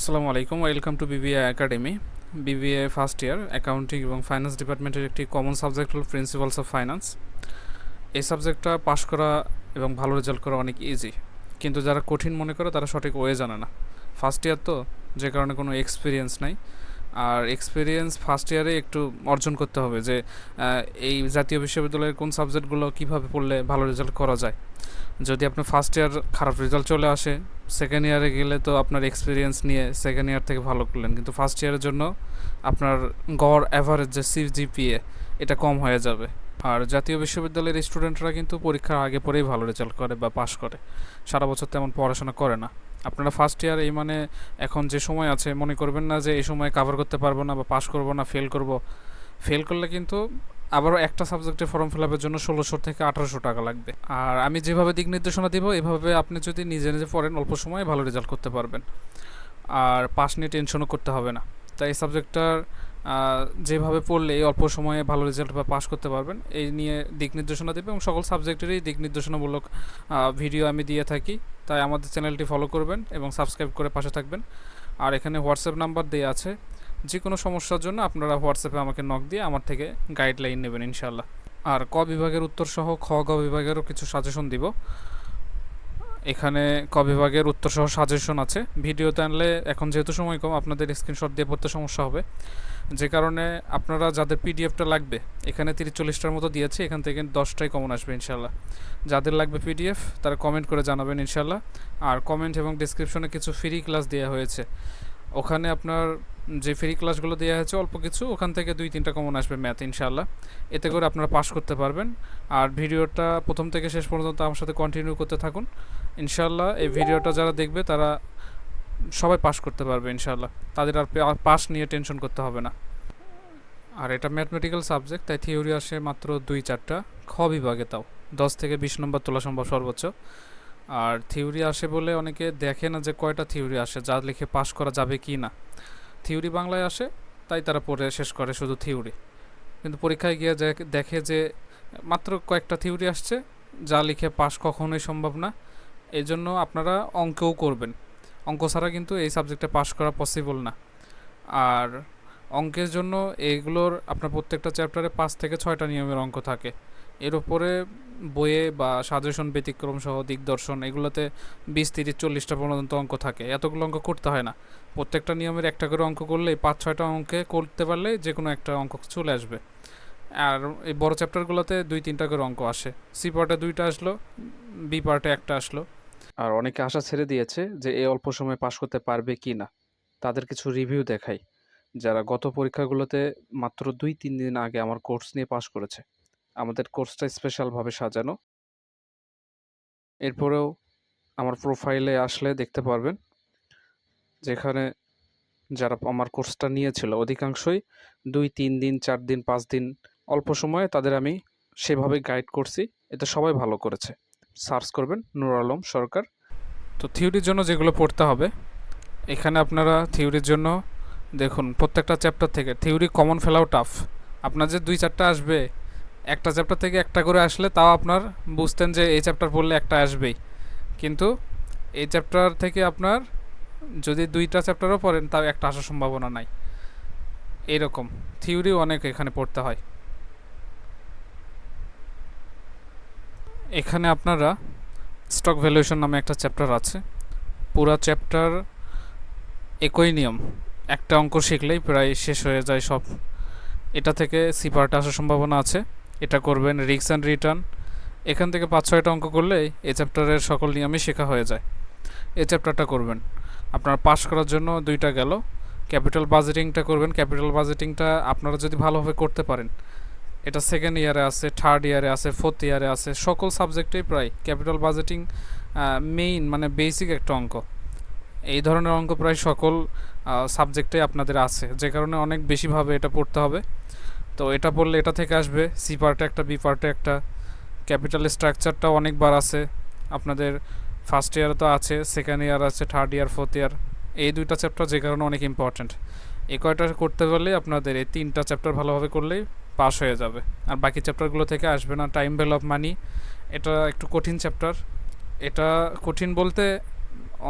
আসসালামু আলাইকুম, welcome to BBA academy. BBA first year, accounting এবং ফাইন্যান্স ডিপার্টমেন্টের একটি কমন সাবজেক্ট হল প্রিন্সিপালস অফ ফাইন্যান্স। এই সাবজেক্টটা পাশ করা এবং ভালো রেজাল্ট করা অনেক ইজি কিন্তু যারা কঠিন মনে করে, তারা সঠিক ওয়ে জানে না। ফার্স্ট ইয়ার তো, যে কারণে কোনো এক্সপিরিয়েন্স নাই। আর এক্সপিরিয়েন্স ফার্স্ট ইয়ারে একটু অর্জন করতে হবে যে এই জাতীয় বিশ্ববিদ্যালয়ের কোন সাবজেক্টগুলো কীভাবে পড়লে ভালো রেজাল্ট করা যায়। যদি আপনার ফার্স্ট ইয়ার খারাপ রেজাল্ট চলে আসে সেকেন্ড ইয়ারে গেলে তো আপনার এক্সপিরিয়েন্স নিয়ে সেকেন্ড ইয়ার থেকে ভালো করলেন। কিন্তু ফার্স্ট ইয়ারের জন্য আপনার গড় অ্যাভারেজ যে সি জিপিএ এটা কম হয়ে যাবে। আর জাতীয় বিশ্ববিদ্যালয়ের স্টুডেন্টরা কিন্তু পরীক্ষার আগে পরেই ভালো রেজাল্ট করে বা পাশ করে। সারা বছর তেমন পড়াশোনা করে না। আপনারা ফার্স্ট ইয়ার এই মানে এখন যে সময় আছে, মনে করবেন না যে এই সময় কাভার করতে পারব না বা পাশ করব না ফেল করব। ফেল করলে কিন্তু আবারও একটা সাবজেক্টে ফর্ম ফিল আপের জন্য ষোলোশো থেকে আঠারোশো টাকা লাগবে। আর আমি যেভাবে দিক নির্দেশনা দিব, এভাবে আপনি যদি নিজে নিজে পড়েন, অল্প সময়ে ভালো রেজাল্ট করতে পারবেন। আর পাস নিয়ে টেনশনও করতে হবে না। তাই এই সাবজেক্টটার যেভাবে পড়লে এই অল্প সময়ে ভালো রেজাল্ট বা পাস করতে পারবেন, এই নিয়ে দিক নির্দেশনা দেবে এবং সকল সাবজেক্টেরই দিক নির্দেশনামূলক ভিডিও আমি দিয়ে থাকি। তাই আমাদের চ্যানেলটি ফলো করবেন এবং সাবস্ক্রাইব করে পাশে থাকবেন। আর এখানে হোয়াটসঅ্যাপ নাম্বার দেওয়া আছে। যে কোনো সমস্যার জন্য আপনারা হোয়াটসঅ্যাপে আমাকে নক দিয়ে আমার থেকে গাইডলাইন নেবেন ইনশাল্লাহ আর ক বিভাগের উত্তর সহ খ গ বিভাগেরও কিছু সাজেশন দিব। এখানে ক বিভাগের উত্তর সহ সাজেশন আছে ভিডিওতে আনলে এখন যেহেতু সময় কম, আপনাদের স্ক্রিনশট দিয়ে পড়তে সমস্যা হবে। যে কারণে আপনারা যাদের পিডিএফটা লাগবে, এখানে তিরিশ চল্লিশটার মতো দিয়েছি, এখান থেকে দশটাই কমন আসবে ইনশাল্লাহ যাদের লাগবে পিডিএফ তারা কমেন্ট করে জানাবেন ইনশাল্লাহ আর কমেন্ট এবং ডিসক্রিপশনে কিছু ফ্রি ক্লাস দেওয়া হয়েছে। ওখানে আপনার যে ফ্রি ক্লাসগুলো দেওয়া হয়েছে, অল্প কিছু, ওখান থেকে দুই তিনটা কমন আসবে ম্যাথ ইনশাল্লাহ এতে করে আপনারা পাস করতে পারবেন। আর ভিডিওটা প্রথম থেকে শেষ পর্যন্ত আমার সাথে কন্টিনিউ করতে থাকুন। ইনশাল্লাহ এই ভিডিওটা যারা দেখবে তারা সবাই পাস করতে পারবে ইনশাল্লাহ তাদের আর পাস নিয়ে টেনশন করতে হবে না। আর এটা ম্যাথমেটিক্যাল সাবজেক্ট তাই থিওরি আসে মাত্র দুই চারটা। খ বিভাগে তাও। দশ থেকে বিশ নম্বর তোলা সম্ভব সর্বোচ্চ। আর থিওরি আসে বলে অনেকে দেখে না যে কয়টা থিওরি আসে, যা লিখে পাস করা যাবে কি না। থিওরি বাংলায় আসে, তাই তারা পড়ে শেষ করে শুধু থিওরি কিন্তু পরীক্ষায় গিয়ে দেখে যে মাত্র কয়েকটা থিওরি আসছে, যা লিখে পাস কখনোই সম্ভব না। এই জন্য আপনারা অঙ্কও করবেন। অঙ্ক ছাড়া কিন্তু এই সাবজেক্টে পাস করা পসিবল না। আর অঙ্কের জন্য এইগুলোর আপনার প্রত্যেকটা চ্যাপ্টারে পাঁচ থেকে ছয়টা নিয়মের অঙ্ক থাকে। এর উপরে বইয়ে বা সাজেশন ব্যতিক্রম সহ দিগদর্শন এগুলোতে বিশ, তিরিশ, চল্লিশটা পর্যন্ত অঙ্ক থাকে। এতগুলো অঙ্ক করতে হয় না। প্রত্যেকটা নিয়মের একটা করে অঙ্ক করলেই পাঁচ, ছয়টা অঙ্কে করতে পারলে যে কোনো একটা অঙ্ক চলে আসবে। আর এই বড় চ্যাপ্টারগুলোতে দুই, তিনটা করে অঙ্ক আসে। সি পার্টে দুইটা আসলো বি পার্টে একটা আসলো। আর অনেকে আশা ছেড়ে দিয়েছে যে এই অল্প সময় পাশ করতে পারবে কি না। তাদের কিছু রিভিউ দেখাই। যারা গত পরীক্ষাগুলোতে মাত্র দুই, তিন দিন আগে আমার কোর্স নিয়ে পাশ করেছে, আমাদের কোর্সটা স্পেশালভাবে সাজানো। এরপরেও আমার প্রোফাইলে আসলে দেখতে পারবেন, যেখানে যারা আমার কোর্সটা নিয়েছিল, অধিকাংশই দুই, তিন দিন, চার দিন, পাঁচ দিন অল্প সময়ে তাদের আমি সেভাবে গাইড করছি। এতে সবাই ভালো করেছে। সার্চ করবেন নুর আলম সরকার। তো থিওরির জন্য যেগুলো পড়তে হবে, এখানে আপনারা থিওরির জন্য দেখুন, প্রত্যেকটা চ্যাপ্টার থেকে, থিওরি কমন ফেলাও টাফ। আপনার যে দুই চারটা আসবে, একটা চ্যাপ্টার থেকে একটা করে আসলে তাও আপনার বুঝতেন যে এই চ্যাপ্টার পড়লে একটা আসবেই। কিন্তু এই চ্যাপ্টার থেকে আপনার যদি দুইটা চ্যাপ্টারও পড়েন, তাও একটা আসার সম্ভাবনা নাই। এইরকম থিওরি অনেক এখানে পড়তে হয়। এখানে আপনারা স্টক ভ্যালুয়েশন নামে একটা চ্যাপ্টার আছে। পুরা চ্যাপ্টার একই নিয়ম। একটা অঙ্ক শিখলেই প্রায় শেষ হয়ে যায় সব। এটা থেকে সি পার্টে আসার সম্ভাবনা আছে। এটা করবেন রিক্স অ্যান্ড রিটার্ন এখান থেকে পাঁচ, ছয়টা অঙ্ক করলেই এই চ্যাপ্টারের সকল নিয়মই শেখা হয়ে যায়। এই চ্যাপ্টারটা করবেন। আপনার পাস করার জন্য দুইটা গেল। ক্যাপিটাল বাজেটিংটা করবেন। ক্যাপিটাল বাজেটিংটা আপনারা যদি ভালোভাবে করতে পারেন এটা সেকেন্ড ইয়ারে আছে থার্ড ইয়ারে আছে ফোর্থ ইয়ারে আছে, সকল সাবজেক্টেই প্রায় ক্যাপিটাল বাজেটিং মেইন মানে বেসিক একটা অঙ্ক। এই ধরনের অঙ্ক প্রায় সকল সাবজেক্টে আপনাদের আছে। যে কারণে অনেক বেশিভাবে এটা পড়তে হবে। তো এটা পড়লে এটা থেকে আসবে সি পার্টে একটা বি পার্টে একটা। ক্যাপিটাল স্ট্রাকচারটা অনেকবার আছে। আপনাদের ফার্স্ট ইয়ারে তো আছে সেকেন্ড ইয়ার আছে থার্ড ইয়ার ফোর্থ ইয়ার এই দুইটা চ্যাপ্টার যে কারণে অনেক ইম্পর্ট্যান্ট এই কয়টা করতে পারলে আপনাদের এই তিনটা চ্যাপ্টার ভালোভাবে করলেই পাস হয়ে যাবে। আর বাকি চ্যাপ্টারগুলো থেকে আসবে না। টাইম ভ্যালু অফ মানি এটা একটু কঠিন চ্যাপ্টার এটা কঠিন বলতে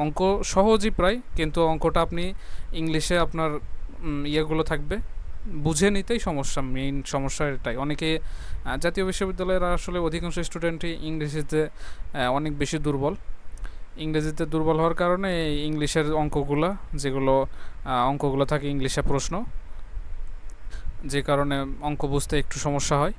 অঙ্ক সহজই প্রায়, কিন্তু অঙ্কটা আপনি ইংলিশে আপনার ইয়েগুলো থাকবে। বুঝে নিতেই সমস্যা মেইন সমস্যা এটাই। অনেকে জাতীয় বিশ্ববিদ্যালয়ের আসলে অধিকাংশ স্টুডেন্টই ইংরেজিতে অনেক বেশি দুর্বল। ইংরেজিতে দুর্বল হওয়ার কারণে ইংলিশের অঙ্কগুলো, যেগুলো অঙ্কগুলো থাকে ইংলিশে প্রশ্ন যে কারণে অঙ্ক বুঝতে একটু সমস্যা হয়।